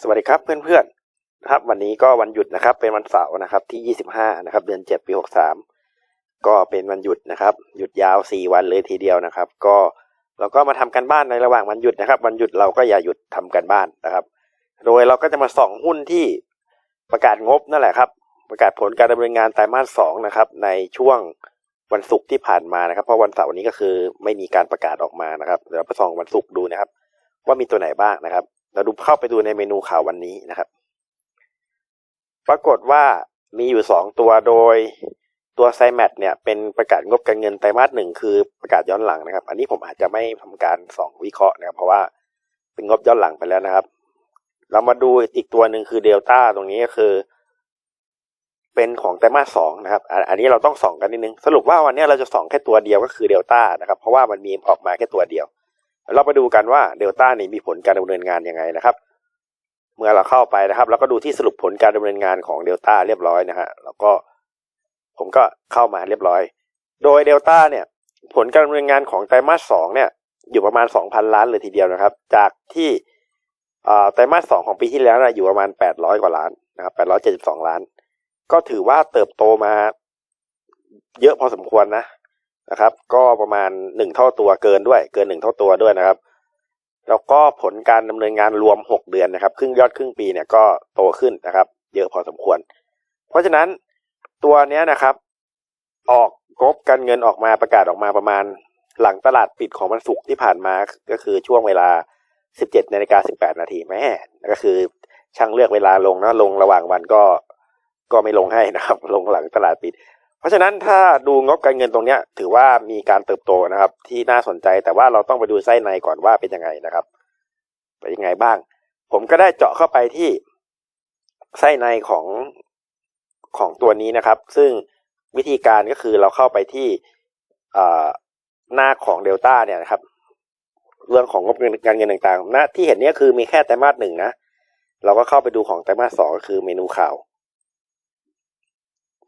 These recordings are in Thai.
สวัสดีครับเพื่อนๆนะครับ วันนี้ก็วันหยุดนะครับ เป็นวันเสาร์นะครับ ที่ 25 นะครับ เดือน 7 ปี 63 ก็เป็นวันหยุดนะครับ หยุดยาว 4 วันเลยทีเดียวนะครับ ก็เราก็มาทำกันบ้านในระหว่างวันหยุดนะครับ วันหยุดเราก็อย่าหยุดทำกันบ้านนะครับ โดยเราก็จะมาส่องหุ้นที่ประกาศงบนั่นแหละครับ ประกาศผลการดำเนินงานไตรมาสสองนะครับ ในช่วงวันศุกร์ที่ผ่านมานะครับ เพราะวันเสาร์นี้ก็คือไม่มีการประกาศออกมานะครับเดี๋ยวเราไปส่องวันศุกร์ดูนะครับ ว่ามีตัวไหนบ้างนะครับ เราดูเข้าไปดูในเมนูข่าววันนี้นะครับ ปรากฏว่ามีอยู่สองตัวโดยตัวไซแมทเนี่ยเป็นประกาศงบการเงินไตรมาสหนึ่งคือประกาศย้อนหลังนะครับ อันนี้ผมอาจจะไม่ทำการส่องวิเคราะห์นะครับ เพราะว่าเป็นงบย้อนหลังไปแล้วนะครับ เรามาดูอีกตัวหนึ่งคือเดลต้าตรงนี้ก็คือ เป็นของไตรมาสสองนะครับ อันนี้เราต้องส่องกันนิดนึง สรุปว่าวันนี้เราจะส่องแค่ตัวเดียวก็คือเดลต้านะครับ เพราะว่ามันมีออกมาแค่ตัวเดียว เราไปดูกันว่าเดลต้านี่มีผลการดำเนินงานยังไงนะครับ เมื่อเราเข้าไปนะครับเราก็ดูที่สรุปผลการดำเนินงานของเดลต้าเรียบร้อยนะฮะแล้วก็ผมก็เข้ามาเรียบร้อย โดยเดลต้าเนี่ย ผลการดำเนินงานของไตรมาสสองเนี่ย อยู่ประมาณสองพันล้านเลยทีเดียวนะครับ จากที่ไตรมาสสองของปีที่แล้วนะอยู่ประมาณแปดร้อยกว่าล้านนะครับแปดร้อยเจ็ดสิบสองล้าน ก็ถือว่าเติบโตมาเยอะพอสมควรนะ นะครับ ก็ประมาณหนึ่งเท่าตัวเกินด้วย เกินหนึ่งเท่าตัวด้วยนะครับ แล้วก็ผลการดำเนินงานรวมหกเดือนนะครับ ครึ่งยอดครึ่งปีเนี่ยก็โตขึ้นนะครับ เยอะพอสมควร เพราะฉะนั้นตัวเนี้ยนะครับ ออกงบการเงินออกมาประกาศออกมาประมาณหลังตลาดปิดของวันศุกร์ที่ผ่านมาก็คือช่วงเวลา 17นาฬิกา18 นาทีแม่ก็คือช่างเลือกเวลาลงนะลงระหว่างวันก็ก็ไม่ลงให้นะครับ ลงหลังตลาดปิด ราะฉะนั้นถ้าดูงบการเงินตรงเนี้ย ถือว่ามีการเติบโตนะครับ ที่น่าสนใจแต่ว่าเราต้องไปดูไส้ในก่อนว่าเป็นยังไงนะครับเป็นยังไงบ้าง ผมก็ได้เจาะเข้าไปที่ไส้ในของของตัวนี้นะครับ ซึ่งวิธีการก็คือเราเข้าไปที่หน้าของเดลต้าเนี่ยนะครับ เรื่องของงบการเงินต่างๆนะที่เห็นเนี้คือมีแค่ไตรมาสหนึ่งนะเราก็เข้าไปดูของไตรมาสสองก็คือเมนูข่าว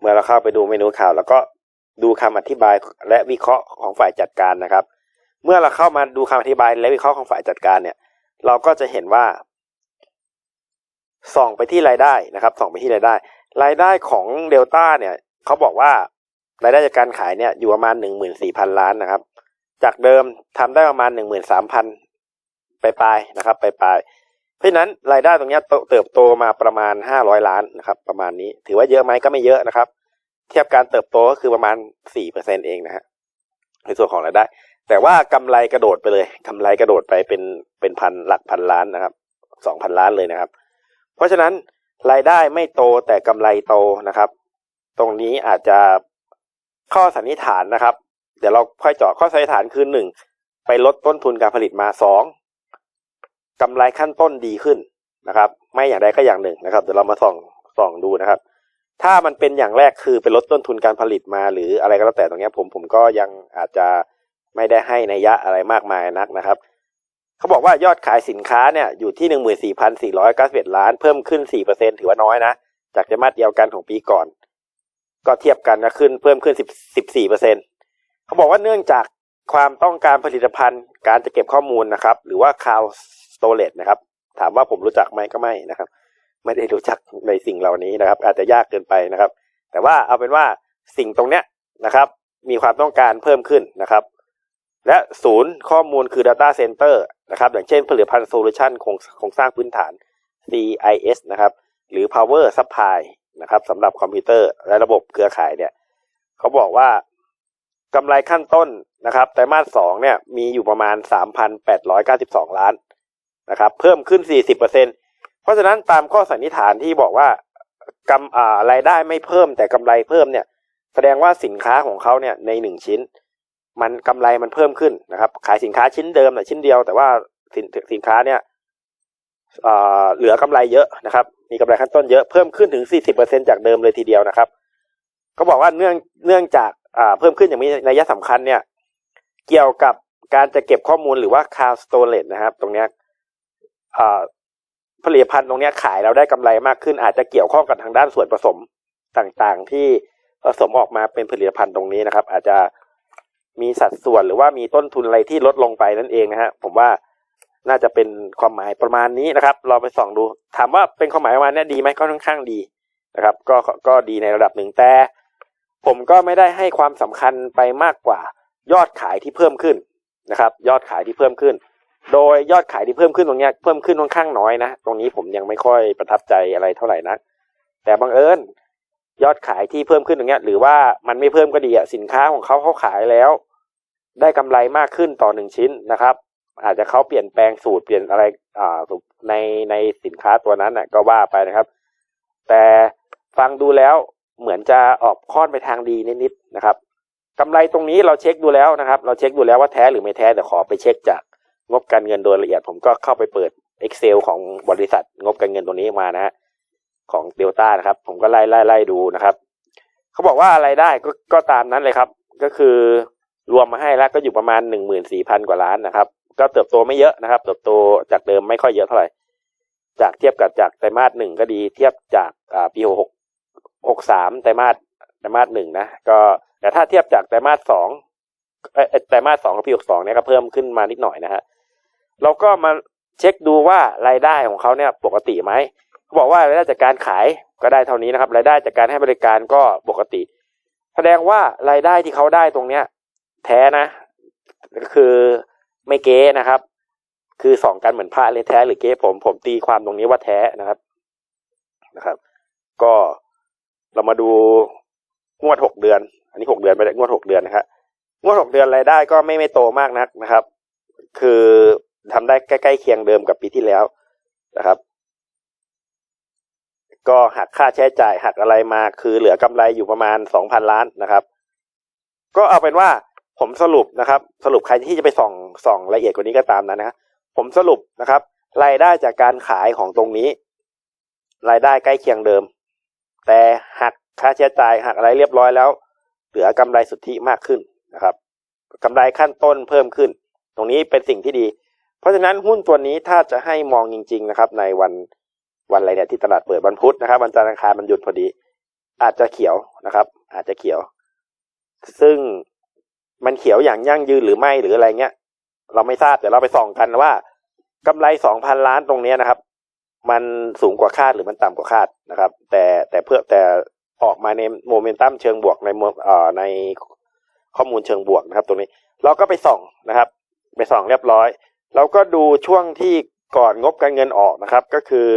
เมื่อเราเข้าไปดูเมนูข่าว แล้วก็ดูคำอธิบายและวิเคราะห์ของฝ่ายจัดการนะครับ เมื่อเราเข้ามาดูคำอธิบายและวิเคราะห์ของฝ่ายจัดการเนี่ย เราก็จะเห็นว่า ส่องไปที่รายได้นะครับ ส่องไปที่รายได้ รายได้ของเดลต้าเนี่ยเขาบอกว่ารายได้จากการขายเนี่ยอยู่ประมาณหนึ่งหมื่นสี่พันล้านนะครับ จากเดิมทำได้ประมาณหนึ่งหมื่นสามพันไปปลายนะครับ ไปปลาย เพราะนั้นรายได้ตรงนี้เติบโตมาประมาณห้าร้อยล้านนะครับ ประมาณนี้ถือว่าเยอะไหมก็ไม่เยอะนะครับ เทียบการเติบโตก็คือประมาณสี่เปอร์เซ็นเองนะฮะในส่วนของรายได้ แต่ว่ากำไรกระโดดไปเลยกำไรกระโดดไปเป็นเป็นพันหลักพันล้านนะครับสองพันล้านเลยนะครับ เพราะฉะนั้นรายได้ไม่โตแต่กำไรโตนะครับ ตรงนี้อาจจะข้อสันนิษฐานนะครับ เดี๋ยวเราค่อยเจาะข้อสันนิษฐานคือหนึ่งไปลดต้นทุนการผลิตมาสอง กำไรขั้นต้นดีขึ้นนะครับ ไม่อย่างใดก็อย่างหนึ่งนะครับเดี๋ยวเรามาส่องส่องดูนะครับ ถ้ามันเป็นอย่างแรกคือไปลดต้นทุนการผลิตมาหรืออะไรก็แล้วแต่ตรงนี้ผมผมก็ยังอาจจะไม่ได้ให้นัยยะอะไรมากมายนักนะครับเขาบอกว่ายอดขายสินค้าเนี่ยอยู่ที่หนึ่งหมื่นสี่พันสี่ร้อยเก้าสิบเอ็ดล้านเพิ่มขึ้นสี่เปอร์เซ็นถือว่าน้อยนะ จากไตรมาสเดียวกันของปีก่อน ก็เทียบกันนะขึ้นเพิ่มขึ้นสิบสิบสี่เปอร์เซ็นเขาบอกว่าเนื่องจากความต้องการผลิตภัณฑ์การจะเก็บข้อมูลนะครับ หรือว่า cloud storage นะครับ ถามว่าผมรู้จักไหมก็ไม่นะครับ ไม่ได้รู้จักในสิ่งเหล่านี้นะครับ อาจจะยากเกินไปนะครับ แต่ว่าเอาเป็นว่าสิ่งตรงเนี้ยนะครับ มีความต้องการเพิ่มขึ้นนะครับ และศูนย์ข้อมูลคือ Data Center นะครับ อย่างเช่นผลิตภัณฑ์โซลูชันโครงสร้างพื้นฐาน CIS นะครับ หรือ Power Supply นะครับสำหรับคอมพิวเตอร์และระบบเครือข่ายเนี่ยเขาบอกว่ากำไรขั้นต้นนะครับไตรมาสสองเนี่ยมีอยู่ประมาณ 3,892 ล้าน นะครับ เพิ่มขึ้น 40%เพราะฉะนั้นตามข้อสันนิษฐานที่บอกว่ากำอ่ารายได้ไม่เพิ่มแต่กำไรเพิ่มเนี่ย แสดงว่าสินค้าของเขาเนี่ยในหนึ่งชิ้น มันกำไรมันเพิ่มขึ้นนะครับ ขายสินค้าชิ้นเดิมแต่ชิ้นเดียว แต่ว่าสินสินค้าเนี่ยเหลือกำไรเยอะนะครับ มีกำไรขั้นต้นเยอะเพิ่มขึ้นถึง 40%จากเดิมเลยทีเดียวนะครับเขาบอกว่าเนื่องเนื่องจากเพิ่มขึ้นอย่างมีนัยสำคัญเนี่ย เกี่ยวกับการจะเก็บข้อมูลหรือว่า cloud storage นะครับ ตรงเนี้ย ผลิตภัณฑ์ตรงนี้ขายเราได้กำไรมากขึ้น อาจจะเกี่ยวข้องกับทางด้านส่วนผสมต่างๆ ที่ผสมออกมาเป็นผลิตภัณฑ์ตรงนี้นะครับ อาจจะมีสัดส่วนหรือว่ามีต้นทุนอะไรที่ลดลงไปนั่นเองนะฮะผมว่าน่าจะเป็นความหมายประมาณนี้นะครับ เราไปส่องดู ถามว่าเป็นความหมายประมาณนี้ดีไหมก็ค่อนข้างดีนะครับ ก็ก็ดีในระดับหนึ่งแต่ ผมก็ไม่ได้ให้ความสำคัญไปมากกว่า ยอดขายที่เพิ่มขึ้นนะครับ ยอดขายที่เพิ่มขึ้น โดยยอดขายที่เพิ่มขึ้นตรงเนี้ยเพิ่มขึ้นค่อนข้างน้อยนะ ตรงนี้ผมยังไม่ค่อยประทับใจอะไรเท่าไหร่นัก แต่บังเอิญยอดขายที่เพิ่มขึ้นตรงเนี้ย หรือว่ามันไม่เพิ่มก็ดีอะสินค้าของเขาเขาขายแล้ว ได้กำไรมากขึ้นต่อหนึ่งชิ้นนะครับ อาจจะเขาเปลี่ยนแปลงสูตรเปลี่ยนอะไรอ่าในในสินค้าตัวนั้นน่ะ ก็ว่าไปนะครับ แต่ฟังดูแล้วเหมือนจะออกค่อนไปทางดีนิดๆนะครับกำไรตรงนี้เราเช็คดูแล้วนะครับ เราเช็คดูแล้วว่าแท้หรือไม่แท้แต่ขอไปเช็คจาก งบการเงินโดยละเอียด ผมก็เข้าไปเปิด Excel ของบริษัทงบการเงินตัวนี้มานะฮะของเดลต้านะครับ ผมก็ไล่ไล่ไล่ดูนะครับเขาบอกว่าอะไรได้ก็ก็ตามนั้นเลยครับ ก็คือรวมมาให้แล้วก็อยู่ประมาณหนึ่งหมื่นสี่พันกว่าล้านนะครับ ก็เติบโตไม่เยอะนะครับ เติบโตจากเดิมไม่ค่อยเยอะเท่าไหร่จากเทียบกับจากไตรมาสหนึ่งก็ดีเทียบจากปีหกหกสามไตรมาสไตรมาสหนึ่งนะก็แต่ถ้าเทียบจากไตรมาสสองไตรมาสสองกับปีหกสองเนี่ยก็เพิ่มขึ้นมานิดหน่อยนะฮะ เราก็มาเช็คดูว่ารายได้ของเขาเนี่ยปกติไหมเขาบอกว่ารายได้จากการขายก็ได้เท่านี้นะครับ รายได้จากการให้บริการก็ปกติ แสดงว่ารายได้ที่เขาได้ตรงเนี้ย แท้นะ ก็คือไม่เก๊นะครับ คือสองกันเหมือนพระเลยแท้หรือเก๊ผมผมตีความตรงนี้ว่าแท้นะครับนะครับ ก็เรามาดูงวดหกเดือน อันนี้หกเดือนไปแล้วงวดหกเดือนนะครับงวดหกเดือนรายได้ก็ไม่ไม่โตมากนักนะครับ คือ ทำได้ใกล้ๆเคียงเดิมกับปีที่แล้วนะครับ ก็หักค่าใช้จ่ายหักอะไรมาคือเหลือกำไรอยู่ประมาณสองพันล้านนะครับ ก็เอาเป็นว่าผมสรุปนะครับ สรุปใครที่จะไปส่องส่องละเอียดกว่านี้ก็ตามนั้นนะผมสรุปนะครับ รายได้จากการขายของตรงนี้ รายได้ใกล้เคียงเดิม แต่หักค่าใช้จ่ายหักอะไรเรียบร้อยแล้ว เหลือกำไรสุทธิมากขึ้นนะครับกำไรขั้นต้นเพิ่มขึ้น ตรงนี้เป็นสิ่งที่ดี เพราะฉะนั้นหุ้นตัวนี้ถ้าจะให้มองจริง ๆ นะครับ ในวันวันอะไรเนี่ยที่ตลาดเปิดวันพุธนะครับวันจันทร์อังคารมันหยุดพอดี อาจจะเขียวนะครับ อาจจะเขียว ซึ่งมันเขียวอย่างยั่งยืนหรือไม่หรืออะไรเงี้ย เราไม่ทราบแต่เราไปส่องกันว่ากำไรสองพันล้านตรงเนี้ยนะครับ มันสูงกว่าคาดหรือมันต่ำกว่าคาดนะครับ แต่แต่เพื่อแต่ออกมาในโมเมนตัมเชิงบวกในเอ่อในข้อมูลเชิงบวกนะครับ ตรงนี้ เราก็ไปส่องนะครับ ไปส่องเรียบร้อย เราก็ดูช่วงที่ก่อนงบการเงินออกนะครับ ก็คือ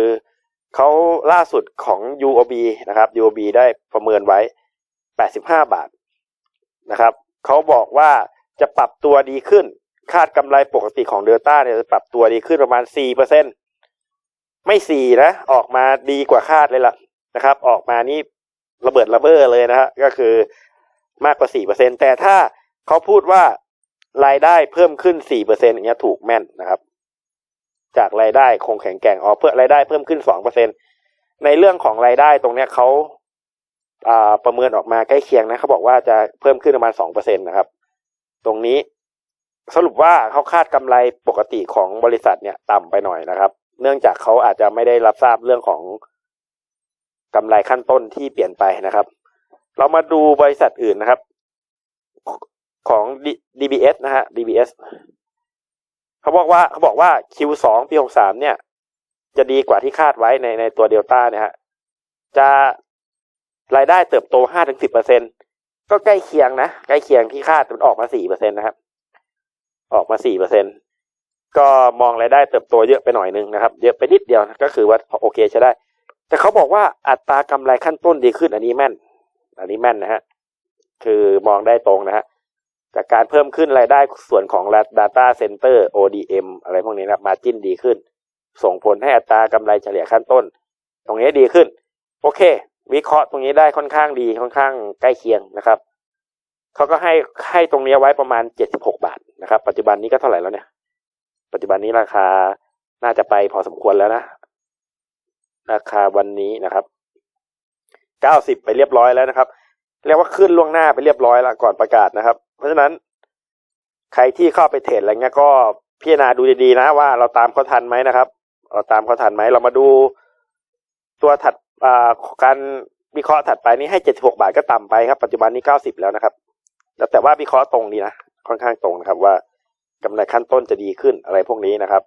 เขาล่าสุดของ UOB นะครับ UOB ได้ประเมินไว้ 85 บาทนะครับเขาบอกว่าจะปรับตัวดีขึ้น คาดกำไรปกติของเดลต้าเนี่ยจะปรับตัวดีขึ้นประมาณ4%เปอร์เซ็นไม่สี่นะ ออกมาดีกว่าคาดเลยล่ะนะครับ ออกมานี่ระเบิดระเบ้อเลยนะฮะก็คือมากกว่า4%เปอร์เซ็นแต่ถ้าเขาพูดว่า รายได้เพิ่มขึ้น4%เปอร์เซ็นอย่างเงี้ยถูกแม่นนะครับ จากรายได้คงแข็งแกร่งอ๋อเพื่อรายได้เพิ่มขึ้น2%เปอร์เซ็นในเรื่องของรายได้ตรงเนี้ยเขาประเมินออกมาใกล้เคียงนะเขาบอกว่าจะเพิ่มขึ้นประมาณสองเปอร์เซ็นตนะครับ ตรงนี้สรุปว่าเขาคาดกำไรปกติของบริษัทเนี่ยต่ำไปหน่อยนะครับ เนื่องจากเขาอาจจะไม่ได้รับทราบเรื่องของกำไรขั้นต้นที่เปลี่ยนไปนะครับ เรามาดูบริษัทอื่นนะครับ DBS นะฮะ DBS เขาบอกว่าเขาบอกว่า Q2 ปี 63 เนี่ย จะดีกว่าที่คาดไว้ในในตัวเดลต้าเนี่ยฮะ จะรายได้เติบโตห้าถึงสิบเปอร์เซ็นก็ใกล้เคียงนะ ใกล้เคียงที่คาดมันออกมาสี่เปอร์เซ็นนะครับ ออกมาสี่เปอร์เซ็นก็มองรายได้เติบโตเยอะไปหน่อยนึงนะครับ เยอะไปนิดเดียวก็คือว่าโอเคใช้ได้ แต่เขาบอกว่าอัตรากำไรขั้นต้นดีขึ้นอันนี้แม่น อันนี้แม่นนะฮะ คือมองได้ตรงนะฮะ จากการเพิ่มขึ้นรายได้ส่วนของ Data Center ODM อะไรพวกนี้นะมาจิ้นดีขึ้น ส่งผลให้อัตรากำไรเฉลี่ยขั้นต้น ตรงนี้ดีขึ้น โอเค วิเคราะห์ตรงนี้ได้ค่อนข้างดีค่อนข้างใกล้เคียงนะครับเขาก็ให้ให้ตรงนี้ไว้ประมาณเจ็ดสิบหกบาทนะครับ ปัจจุบันนี้ก็เท่าไหร่แล้วเนี่ย ปัจจุบันนี้ราคาน่าจะไปพอสมควรแล้วนะ ราคาวันนี้นะครับเก้าสิบไปเรียบร้อยแล้วนะครับ เรียกว่าขึ้นล่วงหน้าไปเรียบร้อยแล้วก่อนประกาศนะครับ เพราะฉะนั้นใครที่เข้าไปเทรดอะไรเงี้ยก็พิจารณาดูดีๆนะว่าเราตามเขาทันไหมนะครับ เราตามเขาทันไหมเรามาดูตัวถัดการวิเคราะห์ถัดไปนี้ให้76บาทก็ต่ำไปครับ ปัจจุบันนี้90แล้วนะครับแล้วแต่ว่าวิเคราะห์ตรงดีนะค่อนข้างตรงนะครับ ว่ากำไรขั้นต้นจะดีขึ้นอะไรพวกนี้นะครับ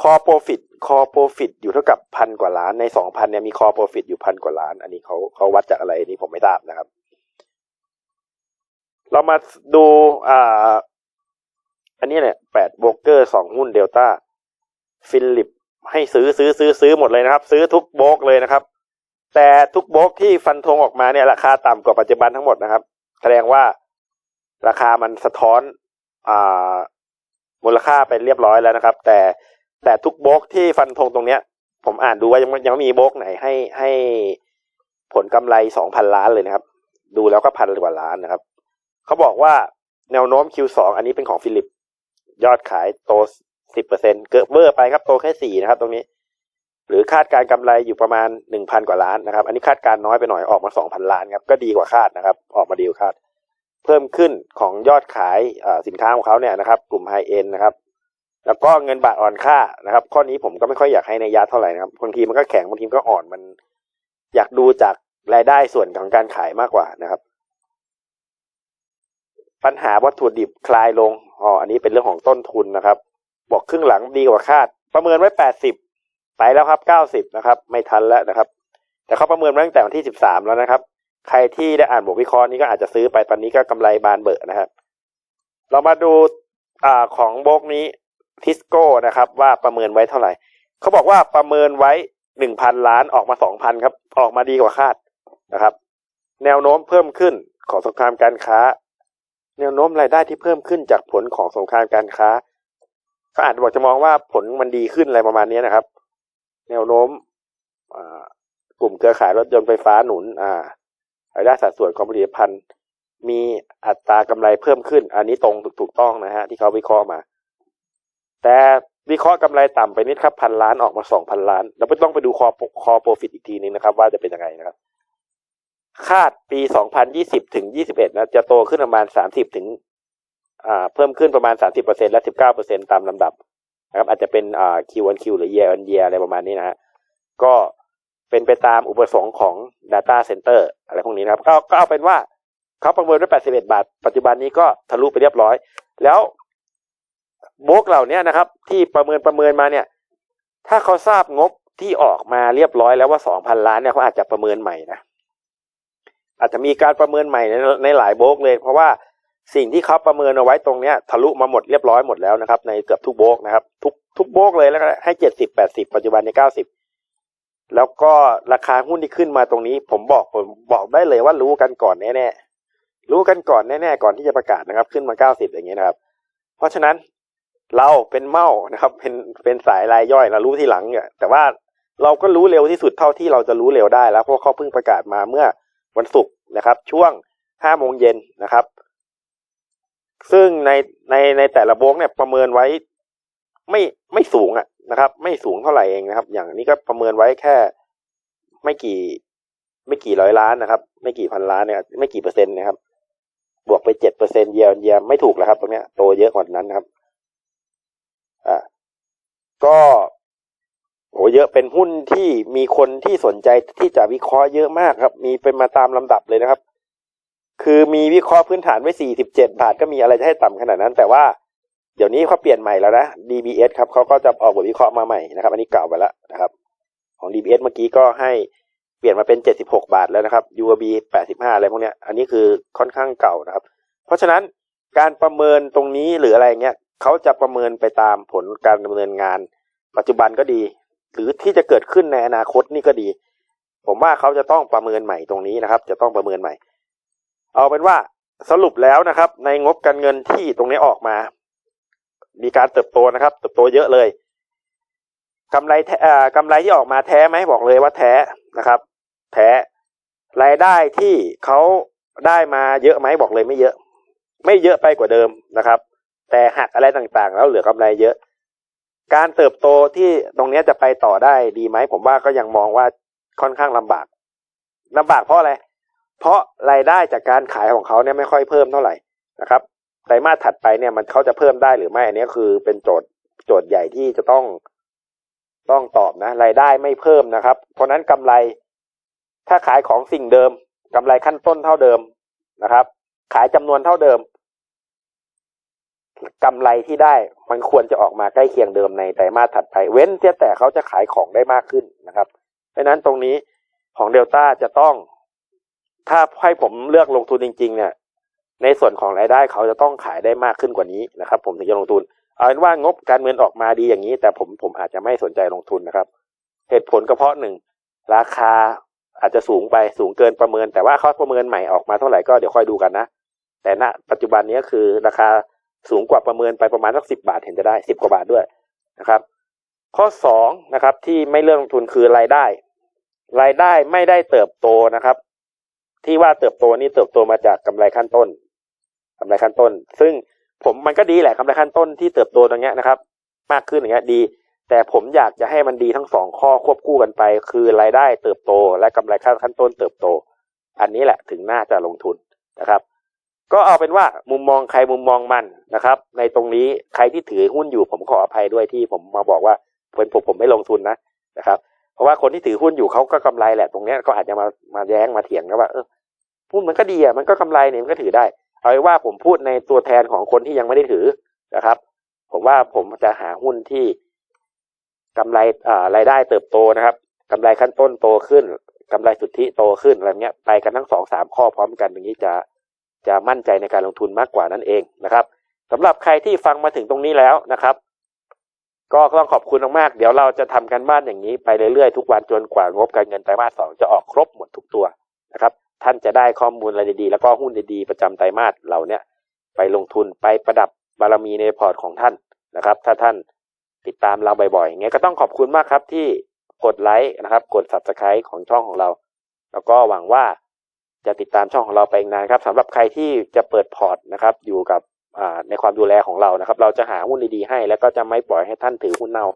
คอโปรฟิตคอโปรฟิตอยู่เท่ากับพันกว่าล้านในสองพันเนี่ยมีคอโปรฟิตอยู่พันกว่าล้าน อันนี้เขาเขาวัดจากอะไรนนี้ผมไม่ทราบนะครับ เรามาดูอ่าอันนี้เนี่ยแปดโบรกเกอร์สองหุ้นเดลต้าฟิลิปให้ซื้อซื้อซื้อซื้อหมดเลยนะครับ ซื้อทุกโบกเลยนะครับ แต่ทุกโบกที่ฟันธงออกมาเนี่ย ราคาต่ำกว่าปัจจุบันทั้งหมดนะครับ แสดงว่าราคามันสะท้อนอ่ามูลค่าไปเรียบร้อยแล้วนะครับ แต่ แต่ทุกโบรกที่ฟันธงตรงเนี้ย ผมอ่านดูว่ายังยังไม่มีโบกไหนให้ให้ผลกำไรสองพันล้านเลยนะครับ ดูแล้วก็พันกว่าล้านนะครับ เขาบอกว่าแนวโน้ม Q2 อันนี้เป็นของฟิลิป ยอดขายโต10%เปอร์เซ็นเกิดเวอร์ไปครับ โตแค่สี่นะครับ ตรงนี้ หรือคาดการกำไรอยู่ประมาณ1,000กว่าล้านนะครับ อันนี้คาดการน้อยไปหน่อยออกมา2,000ล้านครับ ก็ดีกว่าคาดนะครับ ออกมาดีกว่าคาด เพิ่มขึ้นของยอดขายสินค้าของเขาเนี่ยนะครับ กลุ่มไฮเอ็นนะครับ แล้วก็เงินบาทอ่อนค่านะครับ ข้อนี้ผมก็ไม่ค่อยอยากให้ในยยะเท่าไหร่นะครับบางทีมันก็แข็งบางทีก็อ่อนมัน อยากดูจากรายได้ส่วนของการขายมากกว่านะครับ ปัญหาวัตถุดิบคลายลงอ๋ออันนี้เป็นเรื่องของต้นทุนนะครับ บอกครึ่งหลังดีกว่าคาด ประเมินไว้แปดสิบไปแล้วครับเก้าสิบนะครับ ไม่ทันแล้วนะครับ แต่เขาประเมินมาตั้งแต่วันที่สิบสามแล้วนะครับ ใครที่ได้อ่านบทวิเคราะห์นี้ก็อาจจะซื้อไปตอนนี้ก็กำไรบานเบอร์นะครับ เรามาดูอ่าของโบกนี้ ทิสโก้นะครับว่าประเมินไว้เท่าไหร่เขาบอกว่าประเมินไว้หนึ่งพันล้านออกมาสองพันครับ ออกมาดีกว่าคาดนะครับ แนวโน้มเพิ่มขึ้นของสงครามการค้า แนวโน้มรายได้ที่เพิ่มขึ้นจากผลของสงครามการค้าเขาอาจจะบอกจะมองว่าผลมันดีขึ้นอะไรประมาณนี้นะครับ แนวโน้มกลุ่มเครือข่ายรถยนต์ไฟฟ้าหนุนอ่ารายได้สัดส่วนของผลิตภัณฑ์ มีอัตรากำไรเพิ่มขึ้น อันนี้ตรงถูกต้องนะฮะที่เขาวิเคราะห์มา แต่วิเคราะห์กำไรต่ำไปนิดครับพันล้านออกมาสองพันล้าน เราไม่ต้องไปดูคอคอโปรฟิตอีกทีนึงนะครับ ว่าจะเป็นยังไงนะครับ คาดปี 2020 ถึง 21 นะ จะโตขึ้นประมาณ 30 ถึงอ่าเพิ่มขึ้นประมาณ 30%และ 19%ตามลำดับนะครับ อาจจะเป็นอ่า Q1Q หรือ Year on Year อะไรประมาณนี้นะฮะก็เป็นไปตามอุปสงค์ของ Data Center อะไรพวกนี้นะครับ ก็ก็เอาเป็นว่าเขาประเมินไว้81 บาท ปัจจุบันนี้ก็ทะลุไปเรียบร้อย แล้ว บกเหล่านี้นะครับ ที่ประเมินประเมินมาเนี่ย ถ้าเขาทราบงบที่ออกมาเรียบร้อยแล้วว่า2,000ล้านเนี่ยเขาอาจจะประเมินใหม่นะอาจจะมีการประเมินใหม่ในในหลายโบกเลย เพราะว่าสิ่งที่เขาประเมินเอาไว้ตรงเนี้ย ทะลุมาหมดเรียบร้อยหมดแล้วนะครับ ในเกือบทุกโบกนะครับ ทุกทุกโบกเลยแล้วก็ให้เจ็ดสิบแปดสิบปัจจุบันในเก้าสิบแล้วก็ราคาหุ้นที่ขึ้นมาตรงนี้ ผมบอกผมบอกได้เลยว่ารู้กันก่อนแน่ๆรู้กันก่อนแน่ๆก่อนที่จะประกาศนะครับ ขึ้นมาเก้าสิบอย่างเงี้ยนะครับ เพราะฉะนั้น เราเป็นเมานะครับ เป็นเป็นสายรายย่อยเรารู้ที่หลังเนี่ยแต่ว่าเราก็รู้เร็วที่สุดเท่าที่เราจะรู้เร็วได้แล้วเพราะเขาเพิ่งประกาศมาเมื่อวันศุกร์นะครับ ช่วงห้าโมงเย็นนะครับ ซึ่งในในในแต่ละโบกเนี่ยประเมินไว้ไม่ไม่สูงอะนะครับ ไม่สูงเท่าไหร่เองนะครับ อย่างนี้ก็ประเมินไว้แค่ไม่กี่ ไม่กี่ร้อยล้านนะครับ ไม่กี่พันล้านเนี่ยไม่กี่เปอร์เซ็นต์นะครับ บวกไปเจ็ดเปอร์เซ็นต์เยียร์เยียไม่ถูกแล้วครับตรงเนี้ยโตเยอะกว่านั้นนะครับ อ่าก็โอ้เยอะเป็นหุ้นที่มีคนที่สนใจที่จะวิเคราะห์เยอะมากครับ มีเป็นมาตามลำดับเลยนะครับ คือมีวิเคราะห์พื้นฐานไว้สี่สิบเจ็ดบาทก็มีอะไรจะให้ต่ำขนาดนั้น แต่ว่าเดี๋ยวนี้เขาเปลี่ยนใหม่แล้วนะ DBS ครับเขาก็จะออกบทวิเคราะห์มาใหม่นะครับ อันนี้เก่าไปแล้วนะครับ ของ DBS เมื่อกี้ก็ให้เปลี่ยนมาเป็นเจ็ดสิบหกบาทแล้วนะครับ UOB แปดสิบห้าอะไรพวกเนี้ย อันนี้คือค่อนข้างเก่านะครับ เพราะฉะนั้นการประเมินตรงนี้หรืออะไรเงี้ย เขาจะประเมินไปตามผลการดำเนินงาน ปัจจุบันก็ดี หรือที่จะเกิดขึ้นในอนาคตนี่ก็ดี ผมว่าเขาจะต้องประเมินใหม่ตรงนี้นะครับ จะต้องประเมินใหม่ เอาเป็นว่าสรุปแล้วนะครับ ในงบการเงินที่ตรงนี้ออกมา มีการเติบโตนะครับ เติบโตเยอะเลยกำไรแท้กำไรที่ออกมาแท้ไหมบอกเลยว่าแท้นะครับ แท้รายได้ที่เขาได้มาเยอะไหมบอกเลยไม่เยอะ ไม่เยอะไปกว่าเดิมนะครับ แต่หักอะไรต่างๆ แล้วเหลือกำไรเยอะ การเติบโตที่ตรงนี้จะไปต่อได้ดีไหมผมว่าก็ยังมองว่าค่อนข้างลำบากลำบากเพราะอะไร เพราะรายได้จากการขายของเขาเนี่ยไม่ค่อยเพิ่มเท่าไหร่นะครับไตรมาสถัดไปเนี่ยมันเขาจะเพิ่มได้หรือไม่อันนี้คือเป็นโจทย์โจทย์ใหญ่ที่จะต้องต้องตอบนะรายได้ไม่เพิ่มนะครับ เพราะนั้นกำไรถ้าขายของสิ่งเดิมกำไรขั้นต้นเท่าเดิมนะครับ ขายจำนวนเท่าเดิม กำไรที่ได้มันควรจะออกมาใกล้เคียงเดิมในไตรมาสถัดไป เว้นแต่เขาจะขายของได้มากขึ้นนะครับเพราะนั้นตรงนี้ของเดลต้าจะต้อง ถ้าให้ผมเลือกลงทุนจริง ๆ เนี่ย ในส่วนของรายได้เขาจะต้องขายได้มากขึ้นกว่านี้นะครับ ผมถึงจะลงทุน เอาเป็นว่างบการเงินออกมาดีอย่างนี้ แต่ผมผมอาจจะไม่สนใจลงทุนนะครับ เหตุผลก็เพราะหนึ่งราคาอาจจะสูงไปสูงเกินประเมิน แต่ว่าเขาประเมินใหม่ออกมาเท่าไหร่ก็เดี๋ยวค่อยดูกันนะแต่ณปัจจุบันนี้คือราคา สูงกว่าประเมินไปประมาณสักสิบาทเห็นจะได้สิบกว่าบาทด้วยนะครับ ข้อสองนะครับ ที่ไม่เลือกลงทุนคือรายได้ รายได้ไม่ได้เติบโตนะครับ ที่ว่าเติบโตนี่เติบโตมาจากกำไรขั้นต้นกำไรขั้นต้น ซึ่งผมมันก็ดีแหละกำไรขั้นต้นที่เติบโตตรงเนี้ยนะครับ มากขึ้นอย่างเงี้ยดี แต่ผมอยากจะให้มันดีทั้งสองข้อควบคู่กันไป คือรายได้เติบโต และกำไรขั้นต้นเติบโต อันนี้แหละถึงน่าจะลงทุนนะครับ ก็เอาเป็นว่ามุมมองใครมุมมองมันนะครับ ในตรงนี้ใครที่ถือหุ้นอยู่ผมขออภัยด้วยที่ผมมาบอกว่าเป็นผมผมไม่ลงทุนนะนะครับ เพราะว่าคนที่ถือหุ้นอยู่เขาก็กำไรแหละตรงนี้ก็อาจจะมามาแย้งมาเถียงกันว่าเออหุ้นมันก็ดีอะมันก็กำไรเนี่ยมันก็ถือได้ เอาไว้ว่าผมพูดในตัวแทนของคนที่ยังไม่ได้ถือนะครับ ผมว่าผมจะหาหุ้นที่กำไรอ่ารายได้เติบโตนะครับกำไรขั้นต้นโตขึ้นกำไรสุทธิโตขึ้นอะไรเงี้ยไปกันทั้งสองสามข้อพร้อมกันอย่างนี้จะ จะมั่นใจในการลงทุนมากกว่านั่นเองนะครับสำหรับใครที่ฟังมาถึงตรงนี้แล้วนะครับ ก็ต้องขอบคุณมากๆเดี๋ยวเราจะทำกันบ้านอย่างนี้ไปเรื่อยๆทุกวันจนกว่างบการเงินไตรมาสสองจะออกครบหมดทุกตัวนะครับ ท่านจะได้ข้อมูลอะไรดีๆแล้วก็หุ้นดีๆประจำไตรมาสเหล่าเนี้ยไปลงทุนไปประดับบารมีในพอร์ตของท่านนะครับ ถ้าท่านติดตามเราบ่อยๆอย่างเงี้ยก็ต้องขอบคุณมากครับที่กดไลค์นะครับ กด subscribe ของช่องของเรา แล้วก็หวังว่า จะติดตามช่องของเราไปอีกนานครับสำหรับใครที่จะเปิดพอร์ตนะครับ อยู่กับในความดูแลของเรานะครับ เราจะหาหุ้นดีๆให้ แล้วก็จะไม่ปล่อยให้ท่านถือหุ้นเน่า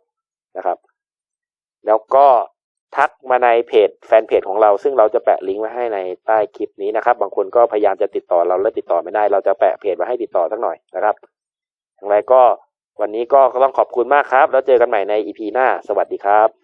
นะครับ แล้วก็ทักมาในเพจแฟนเพจของเรา ซึ่งเราจะแปะลิงก์ไว้ให้ในใต้คลิปนี้นะครับ บางคนก็พยายามจะติดต่อเราแล้วติดต่อไม่ได้ เราจะแปะเพจไว้ให้ติดต่อสักหน่อยนะครับอย่างไรก็วันนี้ก็ต้องขอบคุณมากครับ แล้วเจอกันใหม่ในอีพีหน้า สวัสดีครับ